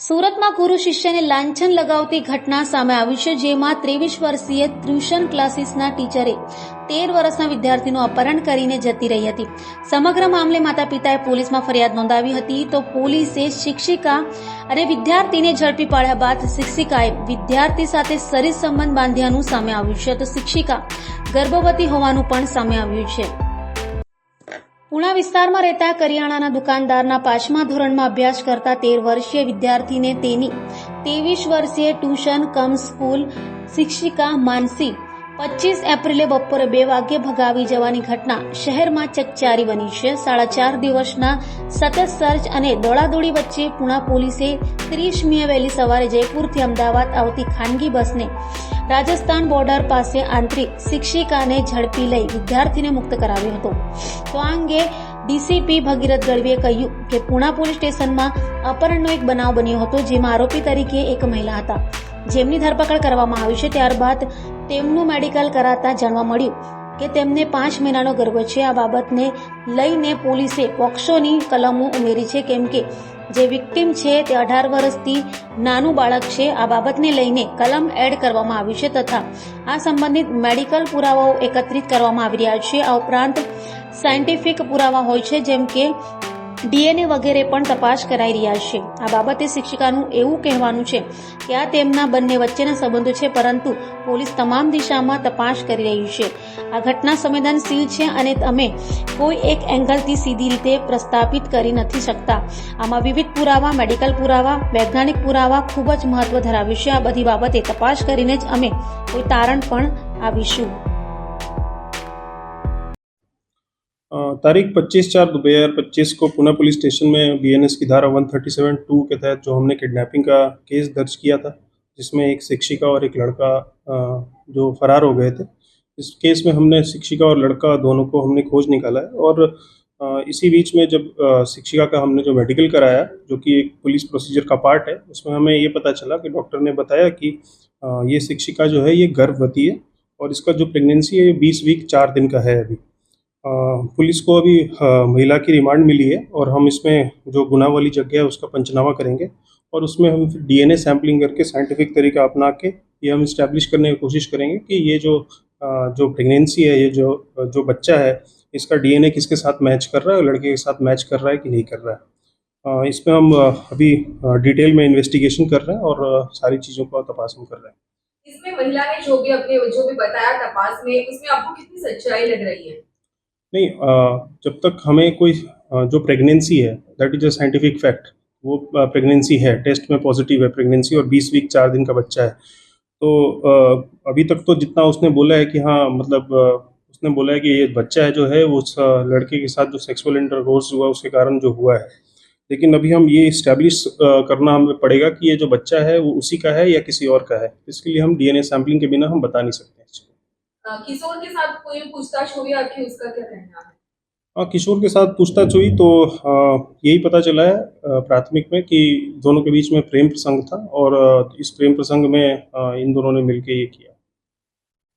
સુરતમાં ગુરુ શિષ્યને લાંછન લગાવતી ઘટના સામે આવી છે, જેમાં ત્રેવીસ વર્ષીય ટ્યુશન ક્લાસીસના ટીચરે તેર વર્ષના વિદ્યાર્થીનું અપહરણ કરીને જતી રહી હતી. સમગ્ર મામલે માતા પિતાએ પોલીસમાં ફરિયાદ નોંધાવી હતી, તો પોલીસે શિક્ષિકા અને વિદ્યાર્થીને ઝડપી પાડ્યા બાદ શિક્ષિકાએ વિદ્યાર્થી સાથે શરીર સંબંધ બાંધ્યાનું સામે આવ્યું છે, તો શિક્ષિકા ગર્ભવતી હોવાનું પણ સામે આવ્યું છે. પુણા વિસ્તારમાં રહેતા કરિયાણાના દુકાનદારના પાંચમા ધોરણમાં અભ્યાસ કરતા તેર વર્ષીય વિદ્યાર્થીને તેની ત્રેવીસ વર્ષીય ટ્યુશન, કમ સ્કૂલ, શિક્ષિકા માનસી પચીસ એપ્રિલે બપોરે બે વાગ્યે ભગાવી જવાની ઘટના શહેરમાં ચકચારી બની છે. સાડા ચાર દિવસના સતત સર્ચ અને દોડાદોડી વચ્ચે પુણા પોલીસે ત્રીસમીએ વહેલી સવારે જયપુરથી અમદાવાદ આવતી ખાનગી બસને રાજસ્થાન બોર્ડર પાસે આંતરિક શિક્ષિકાને ઝડપી લઈ વિદ્યાર્થીને મુક્ત કરાવ્યો હતો. તો આ અંગે ડીસીપી ભગીરથ ગઢવીએ કહ્યું કે પુણા પોલીસ સ્ટેશનમાં અપહરણનો એક બનાવ બન્યો હતો જેમાં આરોપી તરીકે એક મહિલા હતા. જેમની ધરપકડ કરવામાં આવી છે ત્યારબાદ તેમનું મેડિકલ કરાતા જાણવા મળ્યું કે તેમને પાંચ મહિનાનો ગર્ભ છે. આ બાબતને લઈને પોલીસે પોક્સોની કલમો ઉમેરી છે, કેમ કે જે વિક્ટીમ છે તે અઢાર વર્ષથી નાનું બાળક છે. આ બાબતને લઈને કલમ એડ કરવામાં આવી છે તથા આ સંબંધિત મેડિકલ પુરાવાઓ એકત્રિત કરવામાં આવી રહ્યા છે. આ ઉપરાંત સાયન્ટિફિક પુરાવા હોય છે, જેમ કે ડીએનએ વગેરે પણ તપાસ કરાઈ રહ્યા છે. આ બાબતે શિક્ષિકાનું એવું કહેવાનું છે કે આ તેમના બંને વચ્ચેના સંબંધો છે, પરંતુ પોલીસ તમામ દિશામાં તપાસ કરી રહી છે. આ ઘટના સંવેદનશીલ છે અને અમે કોઈ એક એંગલથી સીધી રીતે પ્રસ્થાપિત કરી નથી શકતા. આમાં વિવિધ પુરાવા, મેડિકલ પુરાવા, વૈજ્ઞાનિક પુરાવા ખૂબ જ મહત્વ ધરાવે છે. આ બધી બાબતે તપાસ કરીને જ અમે કોઈ તારણ પણ આવીશું तारीख 25 चार दो हज़ार पच्चीस को पुणे पुलिस स्टेशन में बीएनएस की धारा 137 टू के तहत जो हमने किडनैपिंग का केस दर्ज किया था, जिसमें एक शिक्षिका और एक लड़का जो फरार हो गए थे, इस केस में हमने शिक्षिका और लड़का दोनों को हमने खोज निकाला है और इसी बीच में जब शिक्षिका का हमने जो मेडिकल कराया, जो कि एक पुलिस प्रोसीजर का पार्ट है, उसमें हमें ये पता चला कि डॉक्टर ने बताया कि ये शिक्षिका जो है ये गर्भवती है और इसका जो प्रेगनेंसी है, ये बीस वीक चार दिन का है अभी। पुलिस को अभी महिला की रिमांड मिली है और हम इसमें जो गुना वाली जगह है उसका पंचनामा करेंगे और उसमें हम डीएनए सैंपलिंग करके साइंटिफिक तरीका अपना के ये हम इस्टेब्लिश करने की कोशिश करेंगे कि ये जो जो प्रेगनेंसी है, ये जो जो बच्चा है, इसका डीएनए किसके साथ मैच कर रहा है लड़के के साथ मैच कर रहा है कि नहीं कर रहा है। इसमें हम अभी डिटेल में इन्वेस्टिगेशन कर रहे हैं और सारी चीज़ों का तपास हम कर रहे हैं। इसमें महिला ने जो भी अपने, जो भी बताया तपास में, उसमें आपको कितनी सच्चाई लग रही है? नहीं जब तक हमें कोई जो प्रेगनेंसी है that is a scientific fact वो प्रेगनेंसी है टेस्ट में पॉजिटिव है प्रेगनेंसी और 20 वीक चार दिन का बच्चा है तो अभी तक तो जितना उसने बोला है कि हाँ मतलब उसने बोला है कि ये बच्चा है जो है उस लड़के के साथ जो सेक्सुअल इंटरकोर्स हुआ, उसके कारण जो हुआ है, लेकिन अभी हम ये इस्टेब्लिश करना हमें पड़ेगा कि ये जो बच्चा है, वो उसी का है या किसी और का है इसके लिए हम डीएनए सैम्पलिंग के बिना हम बता नहीं सकते किशोर के साथ कोई पूछताछ हुई आपकी उसका क्या कहना है? हाँ किशोर के साथ पूछताछ हुई तो यही पता चला है प्राथमिक में कि दोनों के बीच में प्रेम प्रसंग था और इस प्रेम प्रसंग में इन दोनों ने मिलकर ये किया।